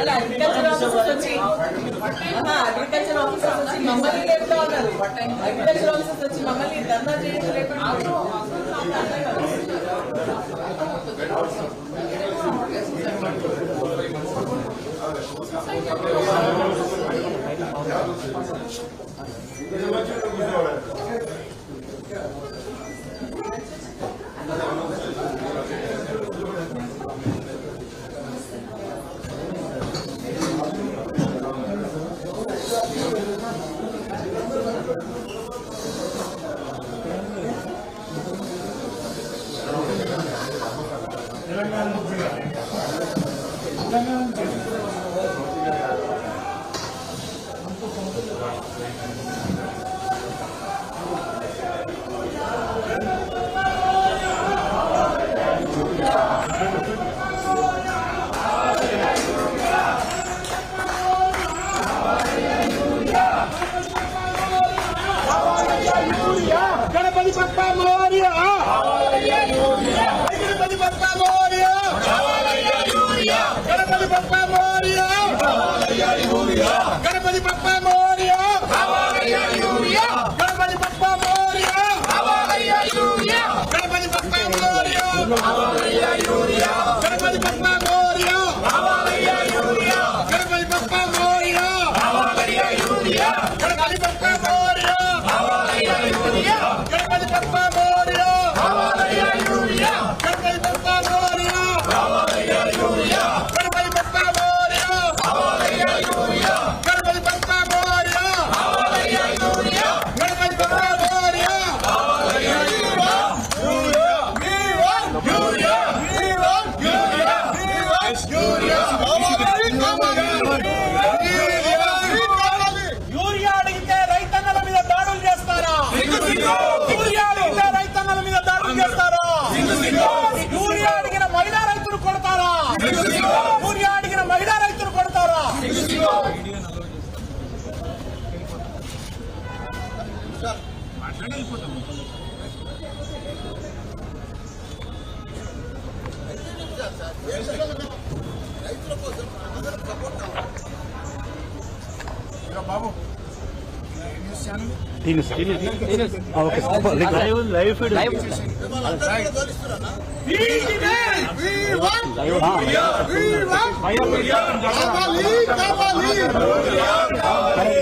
అలా agriculture officers వచ్చి agriculture officers వచ్చి మమ్మల్ని లేపుతా ఉన్నారు అగ్రికల్చర్ ఆఫీసర్స్ వచ్చి మమ్మల్ని దందా చేయడం లేకుండా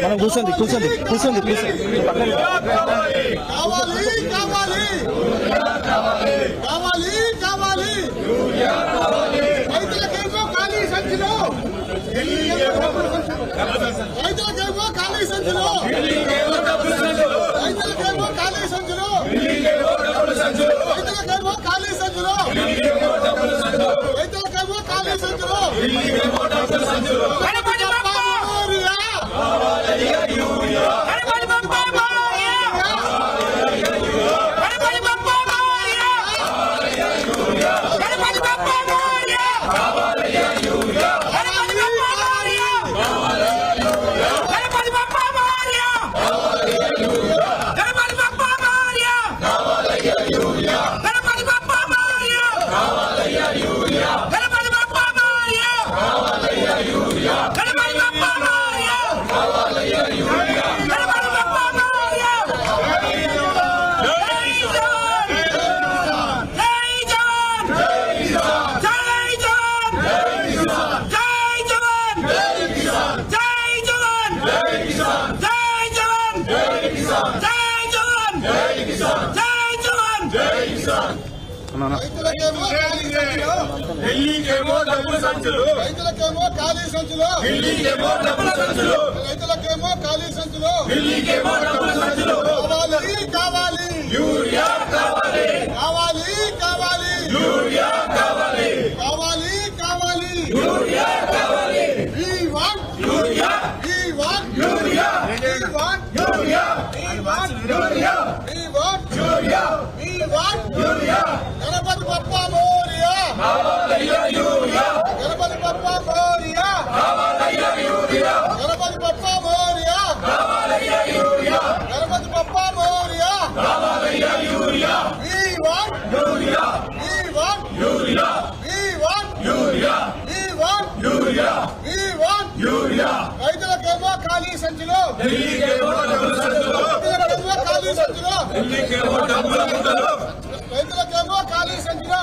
మనం కూర్చోండి కూర్చోండి కూర్చోండి రైతులకేమో ఖాళీ సంచులు ఖాళీ సంచులు రైతులకేమో ఖాళీ సంచులు యూరియా. కిసాన్ ఢిల్లీకేమో డబ్బుల సంచులు. రైతులకేమో ఖాళీ సంచులు. ఢిల్లీకేమో డబ్బుల సంచులు. రైతులకేమో ఖాళీ సంచులు. ఢిల్లీకేమో డబ్బుల సంచులు. కావాలి కావాలి. యూరియా కావాలి. రైతులకేమో ఖాళీ సంచులు ఖాళీ సంచులు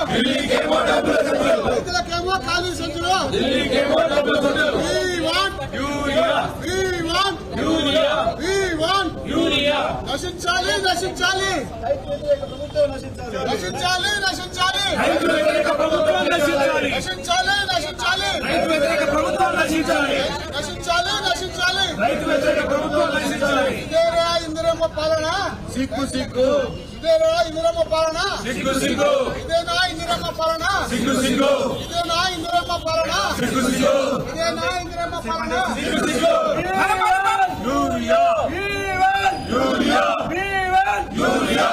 ఢిల్లీకేమో డబ్బుల సంచులు రైతులకేమో ఖాళీ సంచులు ఢిల్లీకేమో డబ్బుల సంచులు We want, urea. We want, urea. We want. Urea. నశించాలి నశించాలి. నశించాలి నశించాలి. రైతు వ్యతిరేక ప్రభుత్వం నశించాలి. నశించాలి నశించాలి. రైతు వ్యతిరేక ప్రభుత్వం నశించాలి. నశించాలి నశించాలి. రైతు వ్యతిరేక ప్రభుత్వం నశించాలి. ಇದರಮ್ಮ ಪಾಲನ ಸಿಕ್ಕು ಸಿಕ್ಕು ಇದೇನಾ ಇಂದಿರಮ್ಮ ಪಾಲನ ಸಿಕ್ಕು ಸಿಕ್ಕು ಇದೇನಾ ಇಂದಿರಮ್ಮ ಪಾಲನ ಸಿಕ್ಕು ಸಿಕ್ಕು ಇದೇನಾ ಇಂದಿರಮ್ಮ ಪಾಲನ ಸಿಕ್ಕು ಸಿಕ್ಕು ಇದೇನಾ ಇಂದಿರಮ್ಮ ಪಾಲನ ಸಿಕ್ಕು ಸಿಕ್ಕು urea urea urea urea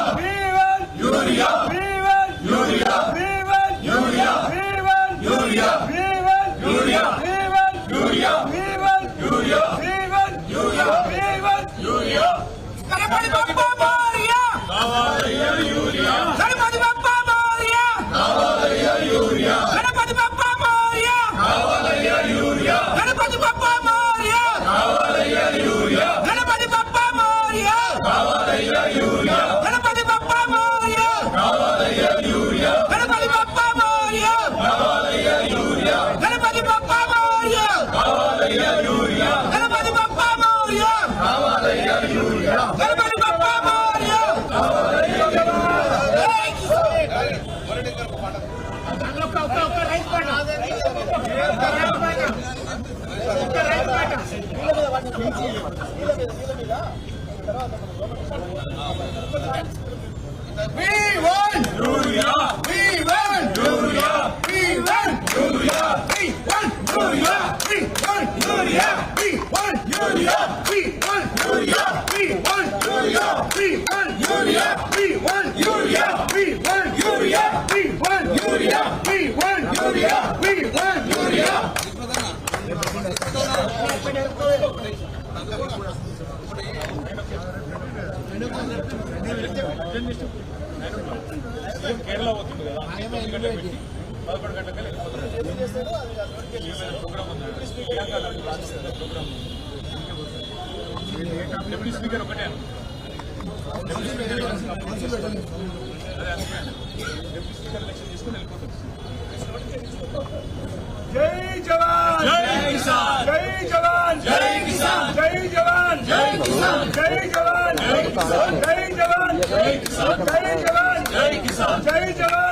We won! Hallelujah! We won! Hallelujah! We won! Hallelujah! We won! Hallelujah! We won! Hallelujah! గంటలకు పెట్టి పదకొండు గంటలకి ప్రోగ్రామ్ ఉంది Priyanka Gandhi Rajasthan programme deputy speaker ఒకటే డిప్యూటీ స్పీకర్ ఎలక్షన్ అదే అందుకే డిప్యూటీ స్పీకర్ ఎలక్షన్ తీసుకుని వెళ్ళిపోతుంది జై జవాన్ జై కిసాన్ జై జవాన్ జై కిసాన్ జై జవాన్ జై కిసాన్ జై జవాన్ జై కిసాన్ జై జవాన్ జై కిసాన్ జై జవాన్ జై కిసాన్ జై జవాన్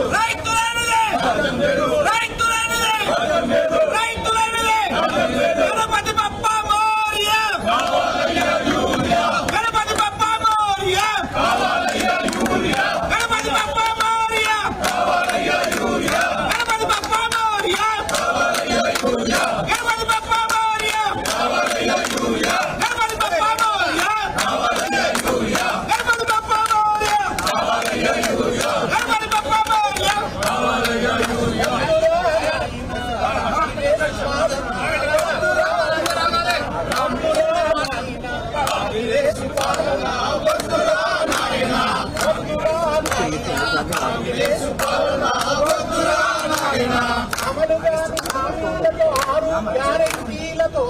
గ్యారెంటీలతో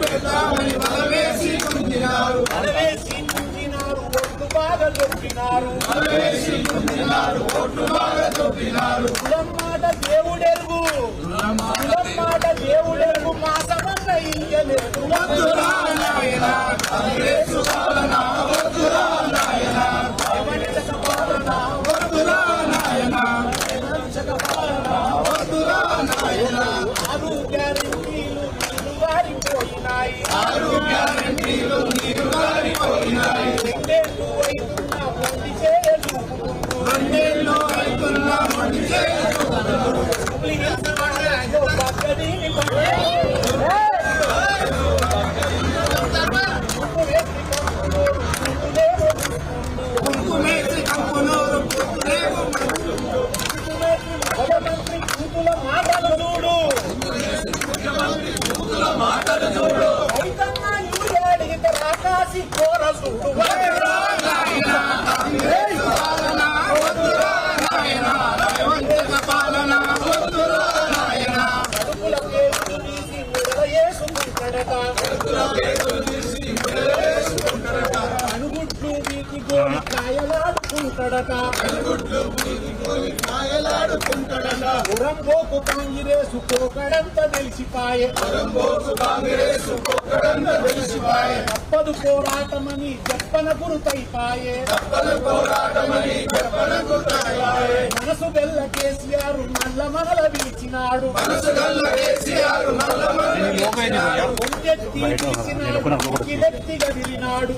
పెడతామని బలవేసి కుంజినారు బలవేసి కుంజినారు ఓట్లు బాగా దొప్పినారు బలవేసి కుంజినారు ఓట్లు బాగా దొప్పినారు కులమ్మాట దేవుడెరుగు కులమ్మాట దేవుడెరుగు మా సమన్న పోలేక ఉరంబోకు కాంగ్రెసు పోకడంత తెలిసిపాయే తప్పదు పోరాటమని చెప్పన గురుతైపాయే మనసు వెళ్ళ కేసీఆర్ నల్ల మనల వీచినాడు. గదిలినాడు.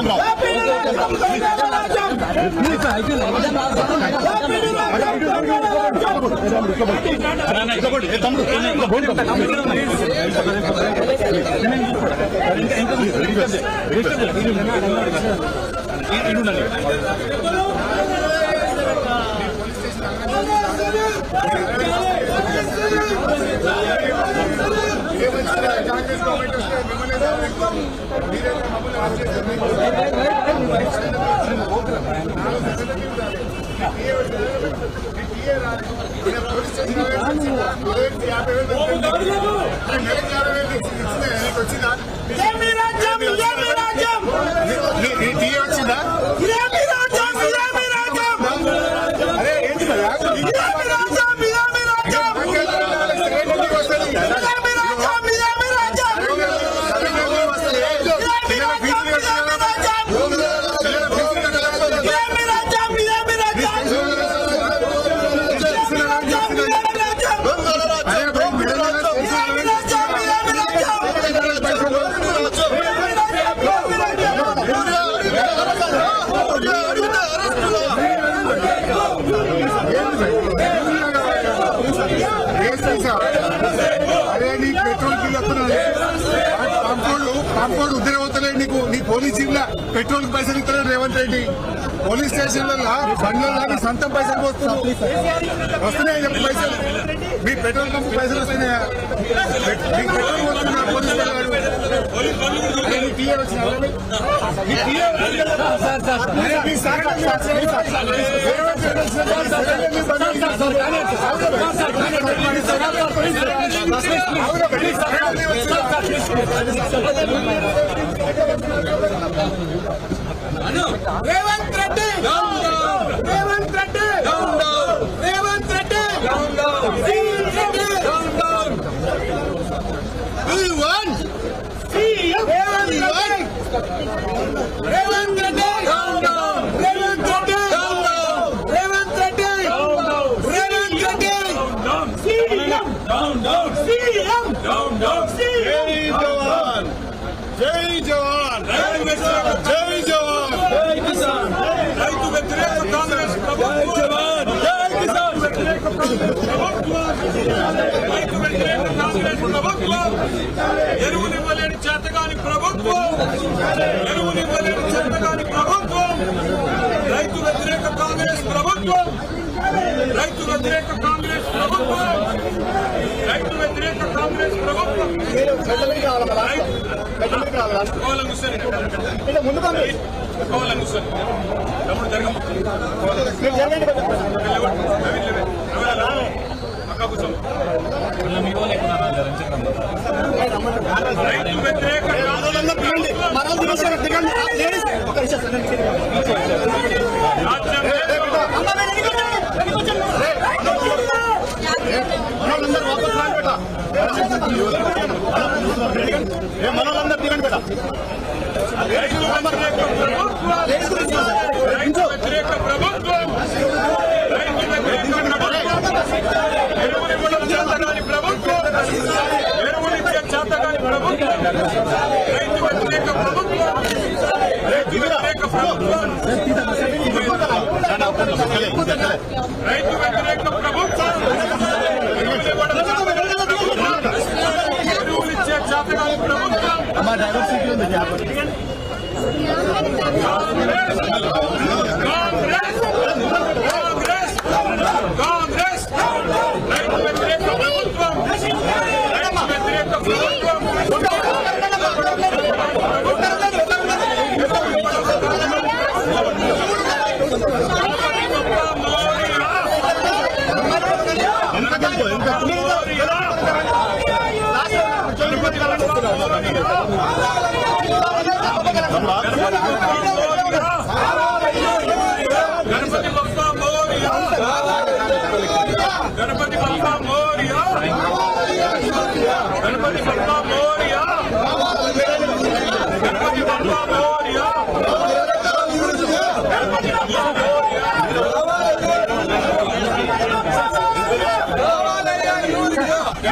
Come on. కాంగ్రెస్ గవర్నమెంట్ వస్తే మిమ్మల్ని మీరే మమ్మల్ని యాభై వేలు నెలకి యాభై వేలు వచ్చిందా పెట్రోల్ పైసలు ఇస్తారు రేవంత్ రెడ్డి. పోలీస్ స్టేషన్లలో బండ్లలో సొంతం పైసలు పోతున్నారు వస్తున్నాయని చెప్పి పైసలు. మీ పెట్రోల్ పంప్ పైసలు వస్తున్నాయా? మీకు పెట్రోల్ పోతున్నారు police Revanth down down. Reddy down down. Revanth down Down, down, see him. Down, down, Revantray, down down. Revantray, down down. Revantray, down down. see down, Jai Jawan. Jai Jawan. Jai ప్రభుత్వం ప్రభుత్వం ఎరువునివ్వలేని చేతగాని ప్రభుత్వం. ఎరువునివ్వలేని చేతగాని ప్రభుత్వం రైతు వ్యతిరేక కాంగ్రెస్ ప్రభుత్వం. రైతు వ్యతిరేక కాంగ్రెస్ ప్రభుత్వం రైతు వ్యతిరేక కాంగ్రెస్ ప్రభుత్వం. కోలం పంపి కోలం హుస్సేన్ తమ్ముడు జరగమ్మ మీరు జరగండి కొంచెం. పక్క కూర్చోం రైతు వ్యతిరేక మనోళ్ళందరూ దిగండి. మనోళ్ళు దిగండి. దిగండి. ఆ, లేడీస్. ఒక నిమిషం సార్, నేను రాజ్యం లేదు. అమ్మ, మీరు దిగండి. వెనక్కి వచ్చేయండి. మనోళ్ళందరూ వాపస్ రాండి బేటా. మనోళ్ళందరూ దిగండి లేడీస్ గురించి మాట్లాడండి. రైతు వ్యతిరేక ప్రభుత్వం రైతు వ్యతిరేక ప్రభుత్వం ఎరువునివ్వడం చేతగాని ప్రభుత్వం ఎరువునిచ్చే చేతగాని ప్రభుత్వం రైతు వ్యతిరేక ప్రభుత్వం రైతు వ్యతిరేక ప్రభుత్వం రైతు వ్యతిరేక ప్రభుత్వం ఎరువునివ్వడం చేతగాని ప్రభుత్వం ఎరువునిచ్చే చేతగాని ప్రభుత్వం కాంగ్రెస్ కాంగ్రెస్ కాంగ్రెస్ రైతు వ్యతిరేక ప్రభుత్వం రైతు వ్యతిరేక ప్రభుత్వం గణపతి బప్ప మోరియా గణపతి బప్ప మోరియా గణపతి బప్ప మోరియా గణపతి బప్ప మోరియా గణపతి బప్ప మోరియా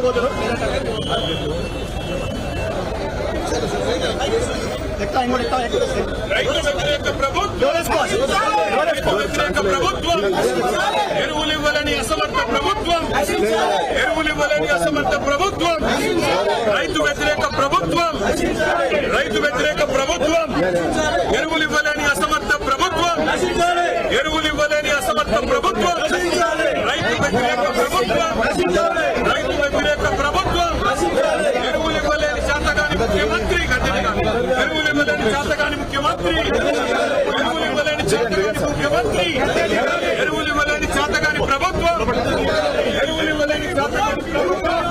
పోతారు ఎక్కువ ఇంకోటి ఎక్కువ ఎక్కువ రైతు వ్యతిరేక ప్రభుత్వం రైతు వ్యతిరేక ప్రభుత్వం ఎరువులు ఇవ్వాలని అసమర్థ ప్రభుత్వం ఎరువులు ఇవ్వాలని అసమర్థ ప్రభుత్వం రైతు వ్యతిరేక ప్రభుత్వం రైతు వ్యతిరేక ప్రభుత్వం ఎరువులు ఇవ్వాలని అసమర్థ ప్రభుత్వం ఎరువులు ఇవ్వాలని అసమర్థ ప్రభుత్వం రైతు వ్యతిరేక ప్రభుత్వం రైతు వ్యతిరేక ప్రభుత్వం ఎరువులు ఇవ్వలేని శాతకాని ముఖ్యమంత్రి గట్టిగా. ఎరువులు ఇవ్వలేని శాతకాని ముఖ్యమంత్రి ఎరువులు ఇవ్వలేని చేతగాని ముఖ్యమంత్రి ఎరువులు ఇవ్వలేని చేతగాని ప్రభుత్వం. ఎరువులు ఇవ్వలేని చేతగాని ప్రభుత్వం.